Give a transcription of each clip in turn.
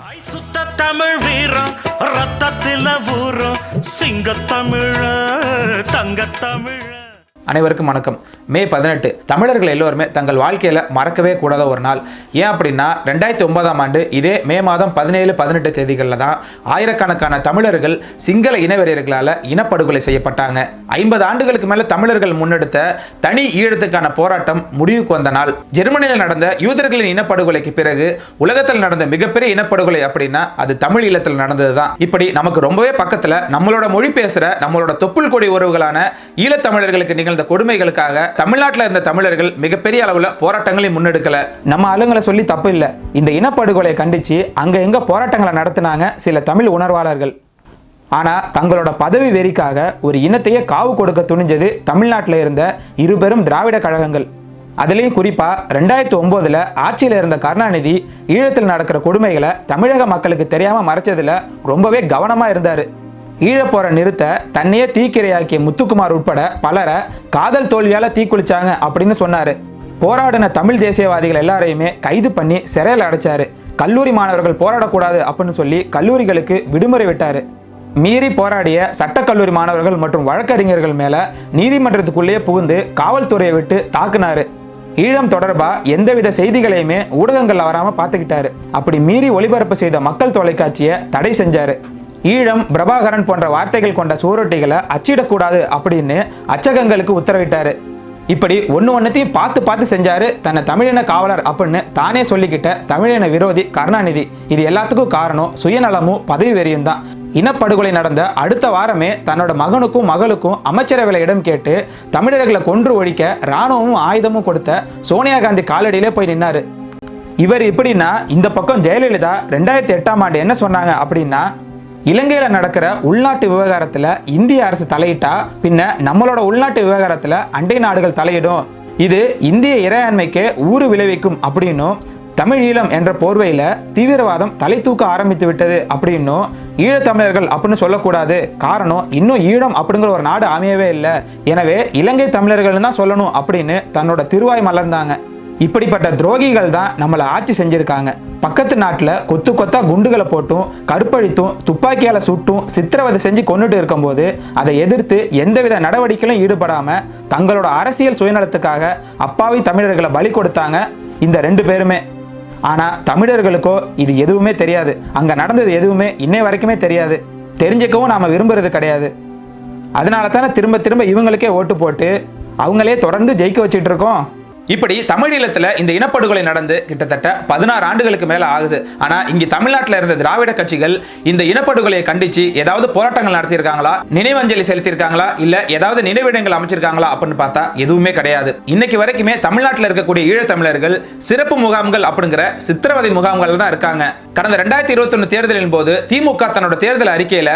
ஐ சுத்த தமிழ் வீரம் ரத்தத்தில ஊரம் சிங்கத்தமிழ தங்கத்தமிழ அனைவருக்கும் வணக்கம். மே பதினெட்டு. தமிழர்கள் எல்லோருமே தங்கள் வாழ்க்கையில் மறக்கவே கூடாத ஒரு நாள். ஏன் அப்படின்னா ரெண்டாயிரத்தி ஒன்பதாம் ஆண்டு இதே மே மாதம் பதினேழு பதினெட்டு தேதிகளில் தான் ஆயிரக்கணக்கான தமிழர்கள் சிங்கள இனவெறியர்களால் இனப்படுகொலை செய்யப்பட்டாங்க. ஐம்பது ஆண்டுகளுக்கு மேலே தமிழர்கள் முன்னெடுத்த தனி ஈழத்துக்கான போராட்டம் முடிவுக்கு வந்த நாள். ஜெர்மனியில் நடந்த யூதர்களின் இனப்படுகொலைக்கு பிறகு உலகத்தில் நடந்த மிகப்பெரிய இனப்படுகொலை அப்படின்னா அது தமிழ் ஈழத்தில் நடந்தது தான் இப்படி நமக்கு ரொம்பவே பக்கத்தில் நம்மளோட மொழி பேசுகிற நம்மளோட தொப்புள் கொடி உறவுகளான ஈழத்தமிழர்களுக்கு நிகழ்ந்த கொடுமைகளுக்காக தமிழ்நாட்டில் இருந்த தமிழர்கள் மிகப்பெரிய அளவில் போராட்டங்களை முன்னெடுக்கல. நம்ம ஆளுங்களை சொல்லி தப்பு இல்லை. இந்த இனப்படுகொலையை கண்டிச்சு அங்க எங்க போராட்டங்களை நடத்தினாங்க சில தமிழ் உணர்வாளர்கள். ஆனால் தங்களோட பதவி வெறிக்காக ஒரு இனத்தையே காவு கொடுக்க துணிஞ்சது தமிழ்நாட்டில் இருந்த இருபெரும் திராவிட கழகங்கள். அதுலேயும் குறிப்பாக ரெண்டாயிரத்தி ஒம்போதில் ஆட்சியில் இருந்த கருணாநிதி ஈழத்தில் நடக்கிற கொடுமைகளை தமிழக மக்களுக்கு தெரியாமல் மறைச்சதில் ரொம்பவே கவனமாக இருந்தார். ஈழப்போரை நிறுத்த தன்னையே தீக்கிரையாக்கிய முத்துக்குமார் உட்பட பலரை காதல் தோல்வியால் தீக்குளிச்சாங்க அப்படின்னு சொன்னாரு. போராடின தமிழ் தேசியவாதிகள் எல்லாரையுமே கைது பண்ணி சிறையில் அடைச்சாரு. கல்லூரி மாணவர்கள் போராடக்கூடாது அப்படின்னு சொல்லி கல்லூரிகளுக்கு விடுமுறை விட்டாரு. மீறி போராடிய சட்டக்கல்லூரி மாணவர்கள் மற்றும் வழக்கறிஞர்கள் மேல நீதிமன்றத்துக்குள்ளேயே புகுந்து காவல்துறையை விட்டு தாக்குனாரு. ஈழம் தொடர்பா எந்தவித செய்திகளையுமே ஊடகங்கள்ல வராம பார்த்துக்கிட்டாரு. அப்படி மீறி ஒளிபரப்பு செய்த மக்கள் தொலைக்காட்சியை தடை செஞ்சாரு. ஈழம் பிரபாகரன் போன்ற வார்த்தைகள் கொண்ட சுவரொட்டிகளை அச்சிடக்கூடாது அப்படின்னு அச்சகங்களுக்கு உத்தரவிட்டாரு. இப்படி ஒன்று ஒன்றுத்தையும் பார்த்து பார்த்து செஞ்சாரு தன்னை தமிழின காவலர் அப்படின்னு தானே சொல்லிக்கிட்ட தமிழின விரோதி கருணாநிதி. இது எல்லாத்துக்கும் காரணம் சுயநலமும் பதவி வெறியும் தான். இனப்படுகொலை நடந்த அடுத்த வாரமே தன்னோட மகனுக்கும் மகளுக்கும் அமைச்சரவையில் இடம் கேட்டு தமிழர்களை கொன்று ஒழிக்க இராணுவமும் ஆயுதமும் கொடுத்த சோனியா காந்தி காலடியிலே போய் நின்னாரு. இவர் இப்படின்னா இந்த பக்கம் ஜெயலலிதா ரெண்டாயிரத்தி எட்டாம் ஆண்டு என்ன சொன்னாங்க அப்படின்னா இலங்கையில் நடக்கிற உள்நாட்டு விவகாரத்தில் இந்திய அரசு தலையிட்டா பின்ன நம்மளோட உள்நாட்டு விவகாரத்தில் அண்டை நாடுகள் தலையிடும். இது இந்திய இறையாண்மைக்கே ஊறு விளைவிக்கும் அப்படின்னும் தமிழ் ஈழம் என்ற போர்வையில் தீவிரவாதம் தலை தூக்க ஆரம்பித்து விட்டது அப்படின்னும் ஈழத்தமிழர்கள் அப்படின்னு சொல்லக்கூடாது. காரணம் இன்னும் ஈழம் அப்படிங்கிற ஒரு நாடு அமையவே இல்லை. எனவே இலங்கை தமிழர்கள் தான் சொல்லணும் அப்படின்னு தன்னோட திருவாய் மலர்ந்தாங்க. இப்படிப்பட்ட துரோகிகள் தான் நம்மளை ஆட்சி செஞ்சுருக்காங்க. பக்கத்து நாட்டில் கொத்து கொத்தா குண்டுகளை போட்டும் கருப்பழித்தும் துப்பாக்கியால் சுட்டும் சித்திரவதை செஞ்சு கொண்டுட்டு இருக்கும்போது அதை எதிர்த்து எந்தவித நடவடிக்கையிலும் ஈடுபடாமல் தங்களோட அரசியல் சுயநலத்துக்காக அப்பாவி தமிழர்களை பலி கொடுத்தாங்க இந்த ரெண்டு பேருமே. ஆனால் தமிழர்களுக்கோ இது எதுவுமே தெரியாது. அங்கே நடந்தது எதுவுமே இன்னை வரைக்குமே தெரியாது. தெரிஞ்சுக்கவும் நாம் விரும்புறது கிடையாது. அதனால தானே திரும்ப திரும்ப இவங்களுக்கே ஓட்டு போட்டு அவங்களே தொடர்ந்து ஜெயிக்க வச்சுட்டு இருக்கோம். இப்படி தமிழீழத்தில் இந்த இனப்படுகொலை நடந்து கிட்டத்தட்ட பதினாறு ஆண்டுகளுக்கு மேலே ஆகுது. ஆனால் இங்கே தமிழ்நாட்டில் இருந்த திராவிட கட்சிகள் இந்த இனப்படுகொலையை கண்டித்து ஏதாவது போராட்டங்கள் நடத்தியிருக்காங்களா? நினைவஞ்சலி செலுத்தியிருக்காங்களா? இல்லை ஏதாவது நினைவிடங்கள் அமைச்சிருக்காங்களா? அப்படின்னு பார்த்தா எதுவுமே கிடையாது. இன்னைக்கு வரைக்குமே தமிழ்நாட்டில் இருக்கக்கூடிய ஈழத்தமிழர்கள் சிறப்பு முகாம்கள் அப்படிங்கிற சித்திரவதை முகாம்கள் தான் இருக்காங்க. கடந்த ரெண்டாயிரத்தி இருபத்தொன்னு தேர்தலின் போது திமுக தன்னோட தேர்தல் அறிக்கையில்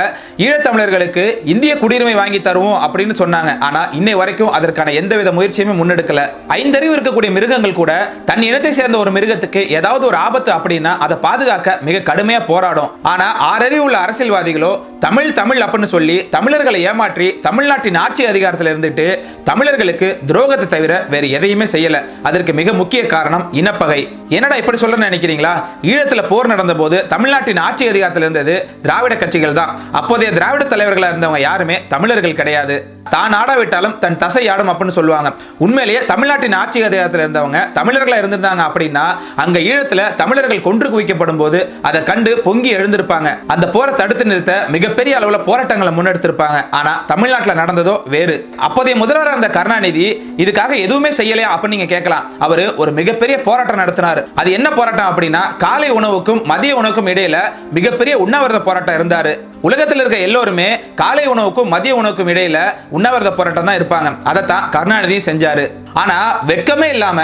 ஈழத்தமிழர்களுக்கு இந்திய குடியுரிமை வாங்கி தருவோம் அப்படின்னு சொன்னாங்க. ஆனால் இன்னை வரைக்கும் அதற்கான எந்தவித முயற்சியுமே முன்னெடுக்கல. ஐந்தறிவு இருக்கக்கூடிய மிருகங்கள் கூட தன் இனத்தை சேர்ந்த ஒரு மிருகத்துக்கு ஏதாவது ஒரு ஆபத்து அப்படின்னா அதை பாதுகாக்க மிக கடுமையா போராடும். ஆனா ஆறறிவு உள்ள அரசியல்வாதிகளோ தமிழ் தமிழ் அப்படின்னு சொல்லி தமிழர்களை ஏமாற்றி தமிழ்நாட்டின் ஆட்சி அதிகாரத்தில் இருந்துட்டு தமிழர்களுக்கு துரோகத்தை தவிர வேறு எதையுமே செய்யல. அதற்கு மிக முக்கிய காரணம் இனப்பகை. என்னடா இப்படி சொல்ல நினைக்கிறீங்களா? ஈழத்துல போர் நடந்த போது தமிழ்நாட்டின் ஆட்சி அதிகாரத்தில் இருந்தது திராவிட கட்சிகள் தான். அப்போதைய திராவிட தலைவர்களா இருந்தவங்க யாருமே தமிழர்கள் கிடையாது. தான் ஆடாவிட்டாலும் தன் தசை ஆடும் அப்படின்னு சொல்லுவாங்க. உண்மையிலேயே தமிழ்நாட்டின் ஆட்சி அதிகாரத்தில் இருந்தவங்க தமிழர்களாக இருந்திருந்தாங்க அப்படின்னா அங்க ஈழத்துல தமிழர்கள் கொன்று குவிக்கப்படும் போது அதை கண்டு பொங்கி எழுந்திருப்பாங்க. அந்த போரை தடுத்து நிறுத்த மிகப்பெரிய அளவுல போராட்டங்களை முன்னெடுத்திருப்பாங்க. ஆனா தமிழ்நாட்டில் நடந்ததோ வேறு. அப்போதைய முதல்வராக இருந்த கருணாநிதி இதுக்காக எதுவுமே செய்யலையா அப்படின்னு நீங்க கேட்கலாம். அவர் ஒரு மிகப்பெரிய போராட்டம் நடத்தினார். அது என்ன போராட்டம் அப்படின்னா காலை உணவுக்கும் மதிய உணவுக்கும் இடையில மிகப்பெரிய உண்ணாவிரத போராட்டம் இருந்தாரு. உலகத்தில் இருக்க எல்லோருமே காலை உணவுக்கும் மதிய உணவுக்கும் இடையில உண்ணாவிரத போராட்டம் தான் இருப்பாங்க. அதைத்தான் கருணாநிதி செஞ்சாரு. ஆனா வெக்கமே இல்லாம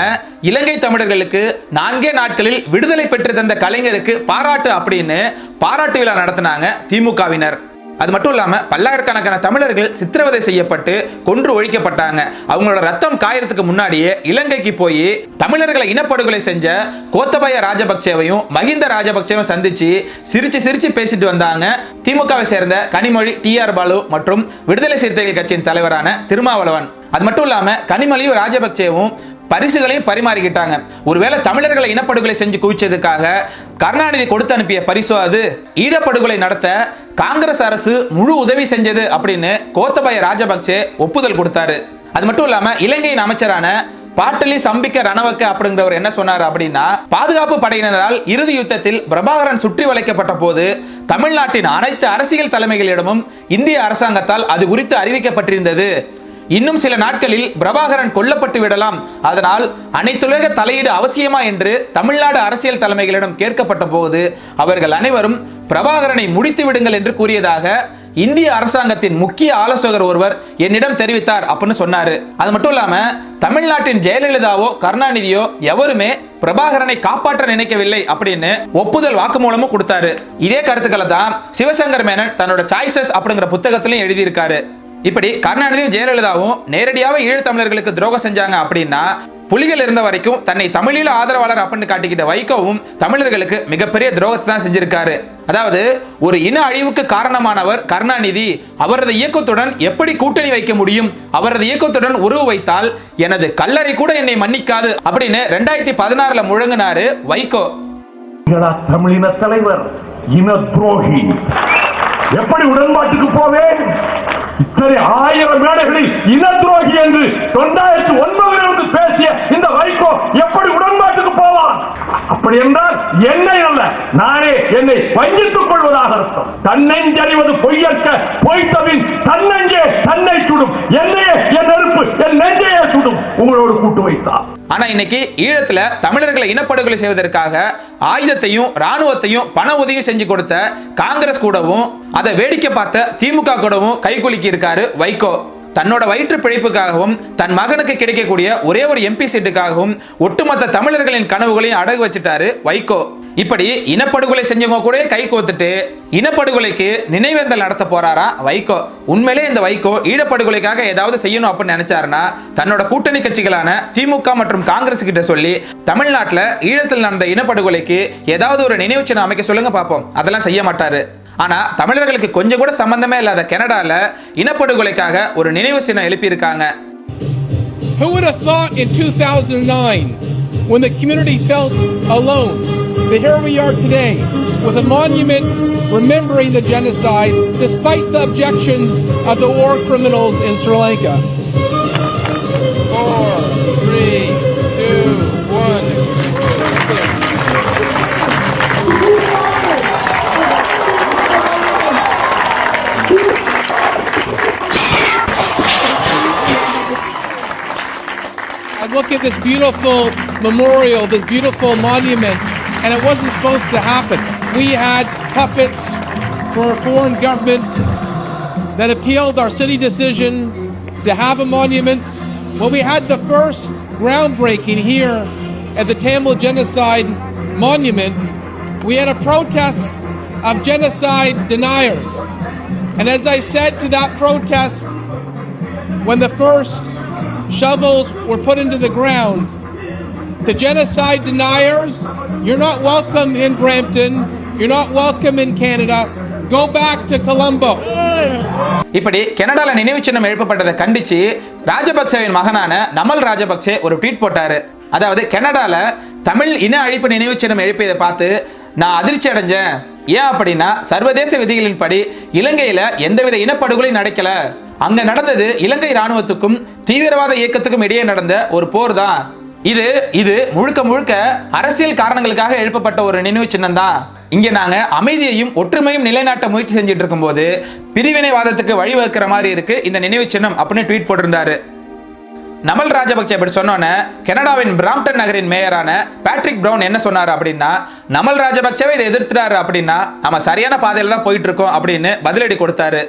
இலங்கை தமிழர்களுக்கு நான்கே நாட்களில் விடுதலை பெற்று தந்த கலைஞருக்கு பாராட்டு அப்படின்னு பாராட்டு விழா நடத்தினாங்க திமுகவினர். அது மட்டும் இல்லாமல் பல்லாயிரக்கணக்கான தமிழர்கள் சித்திரவதை செய்யப்பட்டு கொன்று ஒழிக்கப்பட்டாங்க. அவங்களோட ரத்தம் காயறதுக்கு முன்னாடியே இலங்கைக்கு போய் தமிழர்களை இனப்படுகொலை செஞ்ச கோத்தபய ராஜபக்சேவையும் மஹிந்த ராஜபக்சேவையும் சந்திச்சு சிரிச்சு சிரிச்சு பேசிட்டு வந்தாங்க. திமுகவை சேர்ந்த கனிமொழி டி ஆர் பாலு மற்றும் விடுதலை சிறுத்தைகள் கட்சியின் தலைவரான திருமாவளவன். அது மட்டும் இல்லாம கனிமொழியும் ராஜபக்சேவும் பரிசுகளையும் பரிமாறிக்கிட்டாங்க. ஒருவேளை தமிழர்களை இனப்படுகொலை செஞ்சு குவிச்சதுக்காக கருணாநிதி கொடுத்து அனுப்பிய பரிசு அது. ஈழப்படுகொலை நடத்த காங்கிரஸ் அரசு முழு உதவி செஞ்சது அப்படின்னு கோத்தபய ராஜபக்சே ஒப்புதல் கொடுத்தாரு. அது மட்டும் இல்லாம இலங்கையின் அமைச்சரான பாட்டலி சம்பிக்க ரணவக்க அப்படிங்கிறவர் என்ன சொன்னார் அப்படின்னா பாதுகாப்பு படையினரால் இறுதி யுத்தத்தில் பிரபாகரன் சுற்றி வளைக்கப்பட்ட போது தமிழ்நாட்டின் அனைத்து அரசியல் தலைமைகளிடமும் இந்திய அரசாங்கத்தால் அது குறித்து அறிவிக்கப்பட்டிருந்தது. இன்னும் சில நாட்களில் பிரபாகரன் கொல்லப்பட்டு விடலாம். அதனால் அனைத்துலக தலையீடு அவசியமா என்று தமிழ்நாடு அரசியல் தலைமைகளிடம் கேட்கப்பட்ட போது அவர்கள் அனைவரும் பிரபாகரனை முடித்து விடுங்கள் என்று கூறியதாக இந்திய அரசாங்கத்தின் முக்கிய ஆலோசகர் ஒருவர் என்னிடம் தெரிவித்தார் அப்படின்னு சொன்னாரு. அது மட்டும் இல்லாம தமிழ்நாட்டின் ஜெயலலிதாவோ கருணாநிதியோ எவருமே பிரபாகரனை காப்பாற்ற நினைக்கவில்லை அப்படின்னு ஒப்புதல் வாக்குமூலமும் கொடுத்தாரு. இதே கருத்துக்களை தான் சிவசங்கர் மேனன் தன்னோட சாய்ஸஸ் அப்படிங்கிற புத்தகத்திலையும் எழுதியிருக்காரு. இப்படி கருணாநிதியும் ஜெயலலிதாவும் நேரடியாக ஈழத்தமிழர்களுக்கு துரோகம் செஞ்சாங்க அப்படின்னா புலிகள் இருந்த வரைக்கும் தன்னை தமிழீழ ஆதரவாளர் அப்படின்னு காட்டிக்கிட்ட வைகோவும் தமிழர்களுக்கு மிகப்பெரிய துரோகத்தை தான் செஞ்சிருக்காரு. அதாவது ஒரு இன அழிவுக்கு காரணமானவர் கருணாநிதி அவரது இயக்கத்துடன் எப்படி கூட்டணி வைக்க முடியும் அவரது இயக்கத்துடன் உறவு வைத்தால் எனது கல்லறை கூட என்னை மன்னிக்காது அப்படின்னு ரெண்டாயிரத்தி பதினாறுல முழங்கினாரு வைகோ. தமிழின தலைவர் இன துரோகி. எப்படி உடன்பாட்டுக்கு போவேன்? சரி ஆயிரம் மேடைகளில் இன துரோகி என்று தொண்டாயிரத்தி ஒன்பதில் இருந்து பேசிய இந்த வைகோ எப்படி உடன்பாட்டுக்கு போவான் அப்படி என்றால் என்னை அல்ல நானே என்னை வஞ்சித்துக் கொள்வதாக அர்த்தம். தன்னெஞ்சறிவது பொய்யற்க பொய்த்தவின் தன்னெஞ்சே தன்னை சுடும். என்னையே என் நெருப்பு என் நெஞ்சையே சுடும். உங்களோடு கூட்டு வைத்தார். ஆனா இன்னைக்கு ஈழத்துல தமிழர்களை இனப்படுகொலை செய்வதற்காக ஆயுதத்தையும் ராணுவத்தையும் பண உதவி செஞ்சு கொடுத்த காங்கிரஸ் கூடவும் அதை வேடிக்கை பார்த்த திமுக கூடவும் கைகுலுக்கி இருக்காரு வைகோ. தன்னோட வயிற்று பிழைப்புக்காகவும் தன் மகனுக்கு கிடைக்கக்கூடிய ஒரே ஒரு எம்பி சீட்டுக்காகவும் ஒட்டுமொத்த தமிழர்களின் கனவுகளையும் அடகு வச்சுட்டாரு வைகோ. இப்படி இனப்படுகொலை செஞ்சவங்க கூட கை கோத்துட்டு இனப்படுகொலைக்கு நினைவேந்தல் நடத்த போறாரா வைகோ. உண்மையிலே இந்த வைகோ ஈழப்படுகொலைக்காக ஏதாவது செய்யணும் அப்படின்னு நினைச்சாருன்னா தன்னோட கூட்டணி கட்சிகளான திமுக மற்றும் காங்கிரஸ் கிட்ட சொல்லி தமிழ்நாட்டில் ஈழத்தில் நடந்த இனப்படுகொலைக்கு ஏதாவது ஒரு நினைவு சின்னம் அமைக்க சொல்லுங்க பார்ப்போம் அதெல்லாம் செய்ய மாட்டாரு. ஆனால் தமிழர்களுக்கு கொஞ்சம் கூட சம்பந்தமே இல்லாத கனடாவில் இனப்படுகொலைக்காக ஒரு நினைவு சின்னம் எழுப்பியிருக்காங்க Who would have thought in 2009, when the community felt alone, that here we are today with a monument remembering the genocide despite the objections of the war criminals in Sri Lanka? This beautiful memorial, this beautiful monument, and it wasn't supposed to happen. We had puppets for a foreign government that appealed our city decision to have a monument. When we had the first groundbreaking here at the Tamil Genocide Monument, we had a protest of genocide deniers. And as I said to that protest, when the first shovels were put into the ground. The genocide deniers, you're not welcome in Brampton. You're not welcome in Canada. Go back to Colombo. இப்படி கனடால நினைவு சின்னம் எழுப்பப்பட்டதை கண்டிச்சு ராஜபக்சேவின் மகனான நமல் ராஜபக்சே ஒரு tweet போட்டாரு அதாவது கனடால தமிழ் இன அழிப்பு நினைவு சின்னம் எழுப்பியதை பார்த்து நான் அதிர்ச்சி அடைஞ்சேன் ஏன் அப்படின்னா சர்வதேச விதிகளின்படி இலங்கையில எந்தவித இனப்படுகொலை நடக்கல அங்க நடந்தது இலங்கை ராணுவத்துக்கும் தீவிரவாத இயக்கத்துக்கும் இடையே நடந்த ஒரு போர் தான் இது. இது முழுக்க முழுக்க அரசியல் காரணங்களுக்காக எழுப்பப்பட்ட ஒரு நினைவு சின்னம் தான். இங்க நாங்க அமைதியையும் ஒற்றுமையும் நிலைநாட்ட முயற்சி செஞ்சுட்டு இருக்கும்போது பிரிவினைவாதத்துக்கு வழிவகுக்கிற மாதிரி இருக்கு இந்த நினைவு சின்னம் அப்படின்னு ட்வீட் போட்டிருந்தாரு. நமல் ராஜபக்சே அப்படி சொன்னோன்னே கனடாவின் பிராம்டன் நகரின் மேயரான பேட்ரிக் பிரவுன் என்ன சொன்னார் அப்படின்னா நமல் ராஜபக்சேவை இதை எதிர்த்துறாரு அப்படின்னா நம்ம சரியான பாதையில் தான் போயிட்டு இருக்கோம் அப்படின்னு பதிலடி கொடுத்தாரு.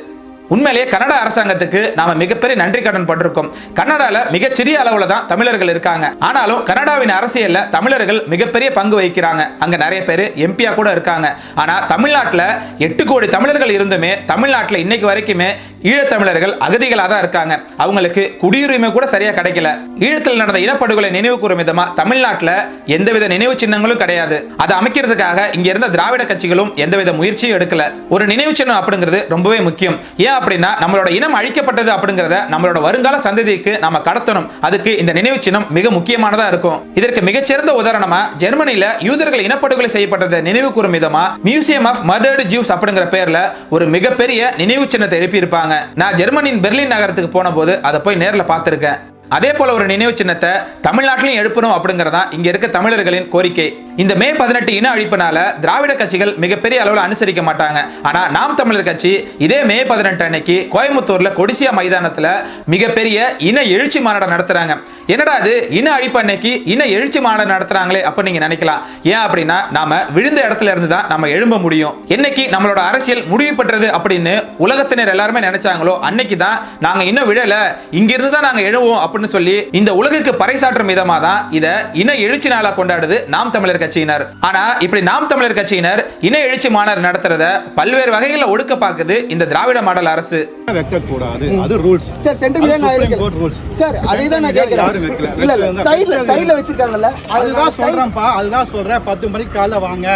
உண்மையிலேயே கனடா அரசாங்கத்துக்கு நாம மிகப்பெரிய நன்றி கடன் பட்டிருக்கோம். கனடால மிகச்சிறிய அளவுல தான் தமிழர்கள் இருக்காங்க. ஆனாலும் கனடாவின் அரசியல்ல தமிழர்கள் மிகப்பெரிய பங்கு வகிக்கிறாங்க. அங்க நிறைய பேர் எம்பியா கூட இருக்காங்க. ஆனா தமிழ்நாட்டில் எட்டு கோடி தமிழர்கள் இருந்துமே தமிழ்நாட்டில் இன்னைக்கு வரைக்குமே ஈழத்தமிழர்கள் அகதிகளாக தான் இருக்காங்க. அவங்களுக்கு குடியுரிமை கூட சரியா கிடைக்கல. ஈழத்தில் நடந்த இனப்படுகொலை நினைவு கூறும் விதமா தமிழ்நாட்டில் எந்தவித நினைவு சின்னங்களும் கிடையாது. அதை அமைக்கிறதுக்காக இங்க இருந்த திராவிட கட்சிகளும் எந்தவித முயற்சியும் எடுக்கல. ஒரு நினைவு சின்னம் அப்படிங்கிறது ரொம்பவே முக்கியம். ஏன் அப்படின்னா நம்மளோட இனம் அழிக்கப்பட்டது அப்படிங்கறத நம்மளோட வருங்கால சந்ததிக்கு நம்ம கடத்தணும். அதுக்கு இந்த நினைவு சின்னம் மிக முக்கியமானதா இருக்கும். இதற்கு மிகச்சிறந்த உதாரணமா ஜெர்மனியில யூதர்கள் இனப்படுகொலை செய்யப்பட்டதை நினைவு கூறும் விதமா மியூசியம் ஆஃப் மர்டர்டு ஜூஸ் அப்படிங்கிற பேர்ல ஒரு மிகப்பெரிய நினைவு சின்னத்தை எழுப்பியிருப்பாங்க. நான் ஜெர்மனியின் பெர்லின் நகரத்துக்கு போன போது அதை போய் நேரில் பார்த்துருக்கேன். அதே போல ஒரு நினைவு சின்னத்தை தமிழ்நாட்டிலையும் எழுப்பணும் அப்படிங்கறதா இங்க இருக்க தமிழர்களின் கோரிக்கை. இந்த மே பதினெட்டு இன அழிப்பினால திராவிட கட்சிகள் மிகப்பெரிய அளவில் அனுசரிக்க மாட்டாங்க. ஆனா நாம் தமிழர் கட்சி இதே மே பதினெட்டு அன்னைக்கு கோயம்புத்தூர்ல கொடிசியா மைதானத்துல மிகப்பெரிய இன எழுச்சி மாநாடம் நடத்துறாங்க. என்னடா அது இன அழிப்பு அன்னைக்கு இன எழுச்சி மாநாடு நடத்துறாங்களே அப்ப நீங்க நினைக்கலாம். ஏன் அப்படின்னா நாம விழுந்த இடத்துல இருந்து தான் நம்ம எழும்ப முடியும். என்னைக்கு நம்மளோட அரசியல் முடிவு பெற்றது அப்படின்னு உலகத்தினர் எல்லாருமே நினைச்சாங்களோ அன்னைக்கு தான் நாங்க இன்னும் விழல. இங்கிருந்து தான் நாங்க எழுவோம் அப்படின்னு சொல்லி இந்த உலகுக்கு பறைசாற்றும் விதமா தான் இதை இன எழுச்சி நாளா கொண்டாடுது நாம் தமிழர் கட்சி. கட்சியினர். ஆனா இப்படி நாம் தமிழர் கட்சியினர் இன எழுச்சி மாநாடு நடத்துறத பல்வேறு வகைகளில் ஒடுக்க பார்க்குது இந்த திராவிட மாடல் அரசு. வைக்கக்கூடாது அது ரூல்ஸ் சார் சென்டர் மில்லியன் நான் கோர்ட் இருக்கேன் ரூல்ஸ் சார் அதே தான் நான் கேட்கிறேன். யாரும் வைக்கல. இல்ல இல்ல வைக்கல. சைடுல வைக்கல. சைடுல வச்சிருக்காங்கல்ல? அதுதான் சொல்றேன்ப்பா அதுதான் சொல்றேன். பத்து மணிக்கு காலைல வாங்க.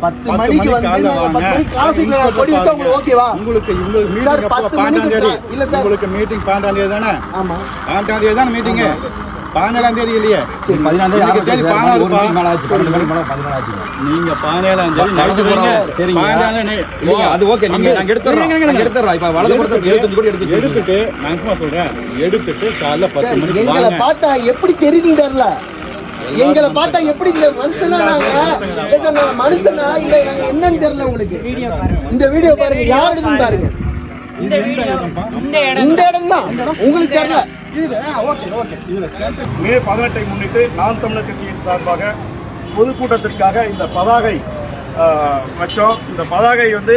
பத்து மணிக்கு வந்து கொடி வச்சா உங்களுக்கு ஓகேவா உங்களுக்கு மீட்டிங் பத்து மணிக்கு இல்ல சார். உங்களுக்கு மீட்டிங் பன்னெண்டாம் தேதி தானே? ஆமா. பன்னெண்டாம் தேதி தானே மீட்டிங் பதினேழாம் தேதி இல்லையே. பதினாலாம் தேதி தேதி பதினாறு ஒரு மணிக்கு மேல ஆச்சு பன்னெண்டு மணிக்கு மேல பதினாறு ஆச்சுங்க நீங்க பதினேழாம் தேதி நடத்துவீங்க. புறம். சரிங்க. அது ஓகே. நீங்க- நாங்க இருங்க, நாங்க எடுத்துடுறோம். இப்ப வலது கோடி எடுத்து. எடுத்துட்டு நான் சும்மா சொல்றேன். எடுத்துட்டு காலைல பத்து சார் மணிக்கு எங்களை பார்த்தா எப்படி தெரியுதுன்னு தெரியல. எங்களை பார்த்தா எப்படி இந்த மனுஷனா நாங்க? சார், மனுஷனா இல்ல என்னன்னு தெரியல உங்களுக்கு. இந்த வீடியோ பாருங்க யார் எடுத்துன்னு பாருங்க. இந்த இடம் தான். உங்களுக்கு தெரியல இது ஓகே ஓகே. இதுல சேர்த்து மே பதினெட்டை முன்னிட்டு நாம் தமிழர் கட்சியின் சார்பாக பொதுக்கூட்டத்திற்காக இந்த பதாகை வச்சோம். இந்த பதாகை வந்து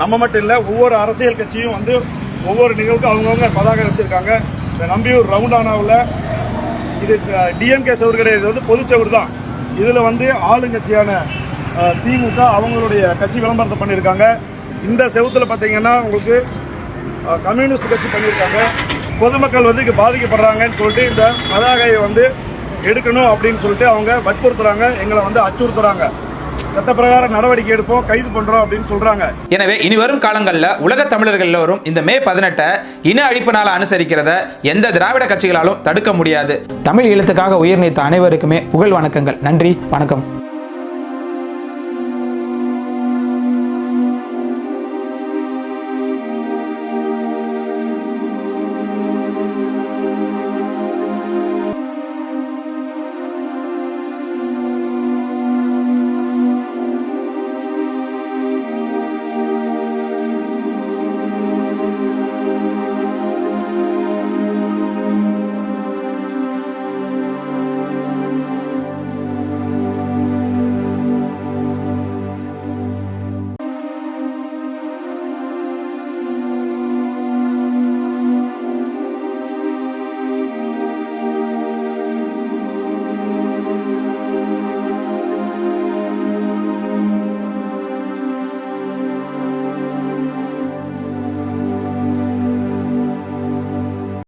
நம்ம மட்டும் இல்லை ஒவ்வொரு அரசியல் கட்சியும் வந்து ஒவ்வொரு நிகழ்வுக்கும் அவங்கவுங்க பதாகை வச்சிருக்காங்க. இந்த நம்பியூர் ரவுண்டானாவில் இது டிஎம்கே செவரு கிடையாது. இது வந்து பொதுச்செவரு தான். இதில் வந்து ஆளுங்கட்சியான திமுக அவங்களுடைய கட்சி விளம்பரத்தை பண்ணியிருக்காங்க இந்த செவுத்துல பார்த்தீங்கன்னா உங்களுக்கு கம்யூனிஸ்ட் கட்சி பண்ணியிருக்காங்க. பொதுமக்கள் வந்து இங்கே பாதிக்கப்படுறாங்கன்னு சொல்லிட்டு இந்த பதாகையை வந்து எடுக்கணும் அப்படின்னு சொல்லிட்டு அவங்க வற்புறுத்துறாங்க எங்களை வந்து அச்சுறுத்துறாங்க. சட்ட பிரகாரம் நடவடிக்கை எடுப்போம் கைது பண்றோம் அப்படின்னு சொல்றாங்க. எனவே இனி வரும் காலங்களில் உலக தமிழர்கள் எல்லோரும் இந்த மே பதினெட்டை இன அழிப்பு நாள அனுசரிக்கிறத எந்த திராவிட கட்சிகளாலும் தடுக்க முடியாது. தமிழ் ஈழத்துக்காக உயிர் நீத்த அனைவருக்குமே புகழ் வணக்கங்கள். நன்றி வணக்கம்.